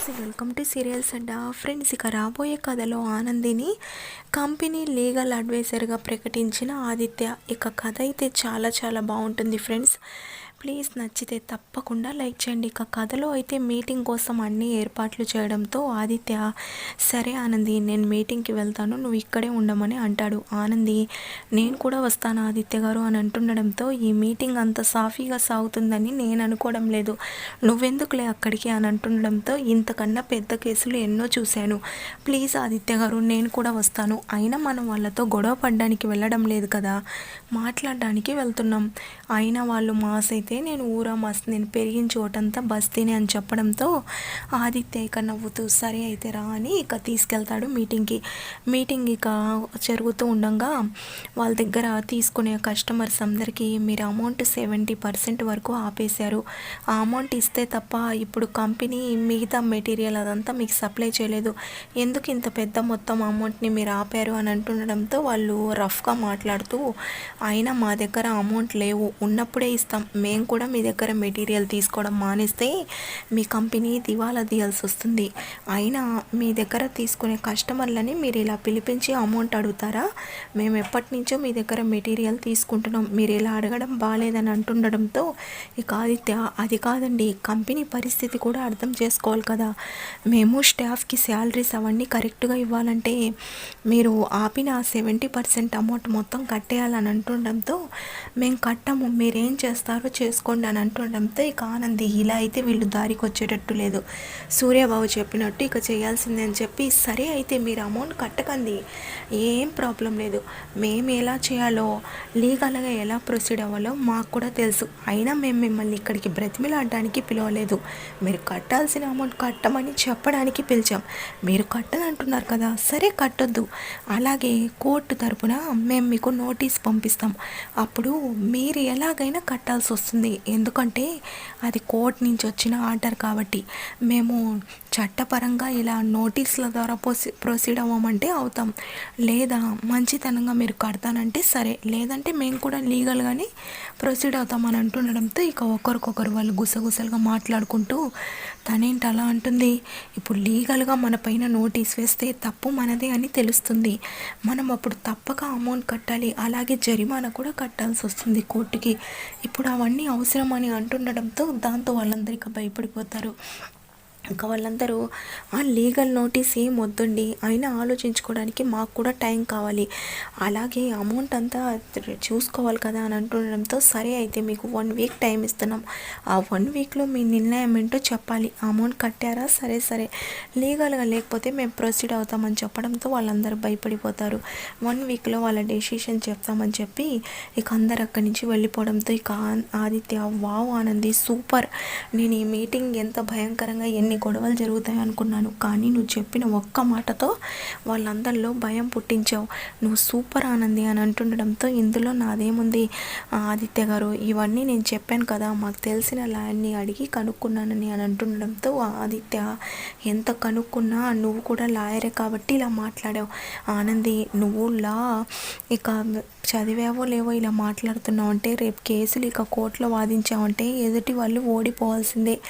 Friends welcome to serials and friends ఇక రాబోయే కథలో ఆనందిని కంపెనీ లీగల్ అడ్వైజర్గా ప్రకటించిన ఆదిత్య. ఇక కథ అయితే చాలా చాలా బాగుంటుంది ఫ్రెండ్స్. ప్లీజ్ నచ్చితే తప్పకుండా లైక్ చేయండి. ఇక కథలో అయితే మీటింగ్ కోసం అన్ని ఏర్పాట్లు చేయడంతో ఆదిత్య సరే ఆనంది నేను మీటింగ్కి వెళ్తాను నువ్వు ఇక్కడే ఉండమని అంటాడు. ఆనంది నేను కూడా వస్తాను ఆదిత్య గారు అని అంటుండడంతో ఈ మీటింగ్ అంత సాఫీగా సాగుతుందని నేను అనుకోవడం లేదు. నువ్వెందుకులే అక్కడికి అని అంటుండడంతో ఇంతకన్నా పెద్ద కేసులు ఎన్నో చూశాను. ప్లీజ్ ఆదిత్య గారు నేను కూడా వస్తాను. అయినా మనం వాళ్ళతో గొడవ పడడానికి వెళ్ళడం లేదు కదా. మాట్లాడడానికి వెళ్తున్నాం. అయినా వాళ్ళు మాస్ అయితే నేను ఊరా మస్తు నేను పెరిగిన చోటంతా బస్తీనే అని చెప్పడంతో ఆదిత్య ఇక నవ్వుతూ సరే అయితే రా అని ఇక తీసుకెళ్తాడు మీటింగ్కి. మీటింగ్ ఇక జరుగుతూ ఉండగా వాళ్ళ దగ్గర తీసుకునే కస్టమర్స్ అందరికీ మీరు అమౌంట్ సెవెంటీ పర్సెంట్ వరకు ఆపేశారు. ఆ అమౌంట్ ఇస్తే తప్ప ఇప్పుడు కంపెనీ మిగతా మెటీరియల్ అదంతా మీకు సప్లై చేయలేదు. ఎందుకు ఇంత పెద్ద మొత్తం అమౌంట్ని మీరు ఆపారు? అని అంటుండడంతో వాళ్ళు రఫ్గా మాట్లాడుతూ అయినా మా దగ్గర అమౌంట్ లేవు. ఉన్నప్పుడే ఇస్తాం. మేము కూడా మీ దగ్గర మెటీరియల్ తీసుకోవడం మానేస్తే మీ కంపెనీ దివాలా తీయాల్సి వస్తుంది. అయినా మీ దగ్గర తీసుకునే కస్టమర్లని మీరు ఇలా పిలిపించి అమౌంట్ అడుగుతారా? మేము ఎప్పటి నుంచో మీ దగ్గర మెటీరియల్ తీసుకుంటున్నాం. మీరు ఇలా అడగడం బాగాలేదని అంటుండడంతో ఇక ఆదిత్య అది కాదండి కంపెనీ పరిస్థితి కూడా అర్థం చేసుకోవాలి కదా. మేము స్టాఫ్కి శాలరీస్ అవన్నీ కరెక్ట్గా ఇవ్వాలంటే మీరు ఆపిన సెవెంటీ పర్సెంట్ అమౌంట్ మొత్తం కట్టేయాలని అంటుండడంతో మేము కట్టము మీరేం చేస్తారో చేసుకోండి అని అంటుండడంతో ఇక ఆనంది ఇలా అయితే వీళ్ళు దారికి వచ్చేటట్టు లేదు. సూర్యబాబు చెప్పినట్టు ఇక చేయాల్సిందే అని చెప్పి సరే అయితే మీరు అమౌంట్ కట్టకండి. ఏం ప్రాబ్లం లేదు. మేము ఎలా చేయాలో లీగల్గా ఎలా ప్రొసీడ్ అవ్వాలో మాకు కూడా తెలుసు. అయినా మేము మిమ్మల్ని ఇక్కడికి బ్రతిమిలాడడానికి పిలవలేదు. మీరు కట్టాల్సిన అమౌంట్ కట్టమని చెప్పడానికి పిలిచాం. మీరు కట్టదంటున్నారు కదా సరే కట్టొద్దు. అలాగే కోర్టు తరపున మేము మీకు నోటీస్ పంపిస్తాం. అప్పుడు మీరు ఎలాగైనా కట్టాల్సి వస్తుంది. ఎందుకంటే అది కోర్ట్ నుంచి వచ్చిన ఆర్డర్ కాబట్టి మేము చట్టపరంగా ఇలా నోటీసుల ద్వారా ప్రొసీ ప్రొసీడ్ అవ్వమంటే అవుతాం. లేదా మంచితనంగా మీరు కడతానంటే సరే. లేదంటే మేము కూడా లీగల్గానే ప్రొసీడ్ అవుతామని అంటుండడంతో ఇక ఒకరికొకరు వాళ్ళు గుసగుసలుగా మాట్లాడుకుంటూ తనేంటి అలా అంటుంది? ఇప్పుడు లీగల్గా మన పైన నోటీస్ వేస్తే తప్పు మనదే అని తెలుస్తుంది. మనం అప్పుడు తప్పక అమౌంట్ కట్టాలి. అలాగే జరిమానా కూడా కట్టాల్సి వస్తుంది కోర్టుకి. ఇప్పుడు అవన్నీ అవసరం అని అంటుండడంతో దాంతో వాళ్ళందరికీ భయపడిపోతారు. ఇంకా వాళ్ళందరూ ఆ లీగల్ నోటీస్ ఏం వద్దండి? అయినా ఆలోచించుకోవడానికి మాకు కూడా టైం కావాలి. అలాగే అమౌంట్ అంతా చూసుకోవాలి కదా అని అంటుండడంతో సరే అయితే మీకు వన్ వీక్ టైం ఇస్తున్నాం. ఆ వన్ వీక్లో మీ నిర్ణయం ఏంటో చెప్పాలి. అమౌంట్ కట్టారా? సరే సరే. లీగల్గా లేకపోతే మేము ప్రొసీడ్ అవుతామని చెప్పడంతో వాళ్ళందరూ భయపడిపోతారు. వన్ వీక్లో వాళ్ళ డెసిషన్ చెప్తామని చెప్పి ఇక అందరు అక్కడి నుంచి వెళ్ళిపోవడంతో ఇక ఆదిత్య వావ్ ఆనంది సూపర్! నేను ఈ మీటింగ్ ఎంత భయంకరంగా ఎన్ని గొడవలు జరుగుతాయి అనుకున్నాను. కానీ నువ్వు చెప్పిన ఒక్క మాటతో వాళ్ళందరిలో భయం పుట్టించావు. నువ్వు సూపర్ ఆనంది అని అంటుండడంతో ఇందులో నాదేముంది? ఆదిత్య గారు ఇవన్నీ నేను చెప్పాను కదా మాకు తెలిసిన ల్యాండ్ని అడిగి కనుక్కున్నానని అని అంటుండడంతో ఆదిత్య ఎంత కనుక్కున్నా నువ్వు కూడా లాయరే కాబట్టి ఇలా మాట్లాడావు. ఆనంది నువ్వు లా ఇక చదివావో లేవో ఇలా మాట్లాడుతున్నావు అంటే రేపు కేసులు ఇక కోర్టులో వాదించావంటే ఎదుటి వాళ్ళు ఓడిపోవాల్సిందే.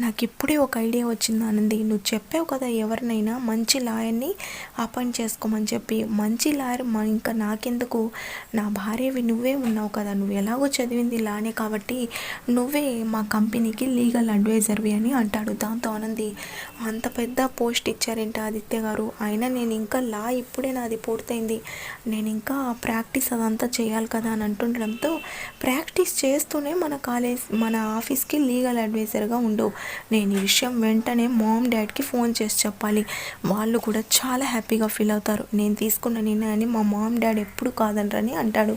నాకు ఇప్పుడే ఒక ఐడియా వచ్చింది ఆనంది నువ్వు చెప్పావు కదా ఎవరినైనా మంచి లాయర్ని అపాయింట్ చేసుకోమని చెప్పి. మంచి లాయర్ ఇంకా నాకెందుకు? నా భార్యవి నువ్వే ఉన్నావు కదా. నువ్వు ఎలాగో చదివింది లానే కాబట్టి నువ్వే మా కంపెనీకి లీగల్ అడ్వైజర్వి అని అంటాడు దాంతో ఆనంది అంత పెద్ద పోస్ట్ ఇచ్చారేంటి ఆదిత్య గారు? అయినా నేను ఇంకా లా ఇప్పుడే నాది పూర్తయింది. నేను ఇంకా ప్రాక్టీస్ అదంతా చేయాలి కదా అని అంటుండడంతో ప్రాక్టీస్ చేస్తూనే మన కాలేజ్ మన ఆఫీస్కి లీగల్ అడ్వైజర్గా ఉండు. నేను ఈ విషయం వెంటనే మామ్ డాడ్కి ఫోన్ చేసి చెప్పాలి. వాళ్ళు కూడా చాలా హ్యాపీగా ఫీల్ అవుతారు. నేను తీసుకున్న నిర్ణయాన్ని మా మామ్ డాడ్ ఎప్పుడు కాదనరని అంటాడు.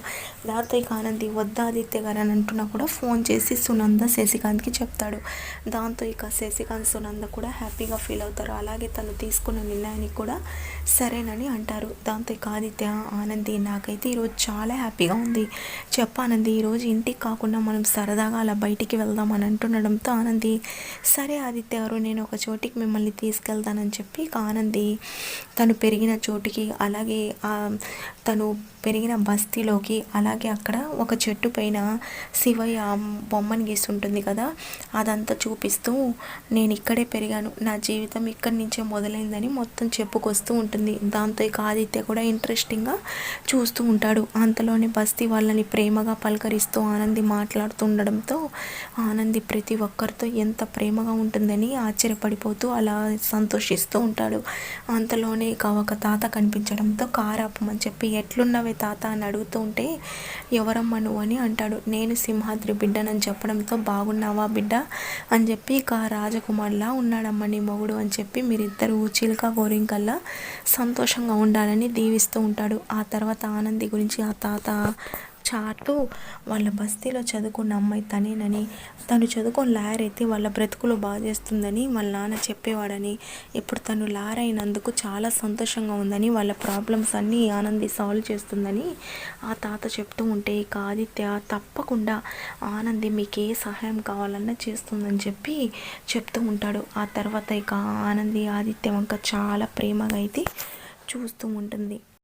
దాంతో ఇక ఆనంది వద్దా ఆదిత్య గారు అని అంటున్నా కూడా ఫోన్ చేసి సునంద శశికాంత్కి చెప్తాడు. దాంతో ఇక శశికాంత్ సునంద కూడా హ్యాపీగా ఫీల్ అవుతారు. అలాగే తను తీసుకున్న నిర్ణయానికి కూడా సరేనని అంటారు. దాంతో ఇక ఆదిత్య ఆనంది నాకైతే ఈరోజు చాలా హ్యాపీగా ఉంది. చెప్పానంది ఈరోజు ఇంటికి కాకుండా మనం సరదాగా అలా బయటికి వెళ్దాం అని అంటుండడంతో ఆనంది సరే ఆదిత్య గారు నేను నేను ఒక చోటికి మిమ్మల్ని తీసుకెళ్తానని చెప్పి ఇక ఆనంది తను పెరిగిన చోటికి అలాగే తను పెరిగిన బస్తీలోకి అలాగే అక్కడ ఒక చెట్టు పైన శివయ్య బొమ్మని గీస్తుంటుంది కదా అదంతా చూపిస్తూ నేను ఇక్కడే పెరిగాను నా జీవితం ఇక్కడి నుంచే మొదలైందని మొత్తం చెప్పుకొస్తూ ఉంటుంది. దాంతో ఇక ఆదిత్య కూడా ఇంట్రెస్టింగ్గా చూస్తూ ఉంటాడు. అంతలోనే బస్తీ వాళ్ళని ప్రేమగా పలకరిస్తూ ఆనంది మాట్లాడుతూ ఉండడంతో ఆనంది ప్రతి ఒక్కరితో ఎంత ప్రేమగా ఉంటుందని ఆశ్చర్యపడిపోతూ అలా సంతోషిస్తూ ఉంటాడు. అంతలోనే ఇక ఒక తాత కనిపించడంతో కారు ఆపమని చెప్పి ఎట్లున్నవే తాత అని అడుగుతూ ఉంటే ఎవరమ్మా నువ్వు అని అంటాడు. నేను సింహాద్రి బిడ్డనని చెప్పడంతో బాగున్నావా బిడ్డ? అని చెప్పి ఇక రాజకుమార్లా ఉన్నాడమ్మ నీ మొగుడు అని చెప్పి మీరిద్దరు చిలుక గోరింకల్లా సంతోషంగా ఉండాలని దీవిస్తూ ఉంటాడు. ఆ తర్వాత ఆనంది గురించి ఆ తాత చాటు వాళ్ళ బస్తీలో చదువుకున్న అమ్మాయి తనేనని తను చదువుకొని లాయర్ అయితే వాళ్ళ బ్రతుకులో బాగా చేస్తుందని వాళ్ళ నాన్న చెప్పేవాడని ఇప్పుడు తను లాయర్ అయినందుకు చాలా సంతోషంగా ఉందని వాళ్ళ ప్రాబ్లమ్స్ అన్నీ ఆనంది సాల్వ్ చేస్తుందని ఆ తాత చెప్తూ ఉంటే ఇక ఆదిత్య తప్పకుండా ఆనంది మీకు ఏ సహాయం కావాలన్నా చేస్తుందని చెప్పి చెప్తూ ఉంటాడు. ఆ తర్వాత ఇక ఆనంది ఆదిత్య వంక చాలా ప్రేమగా అయితే చూస్తూ ఉంటుంది.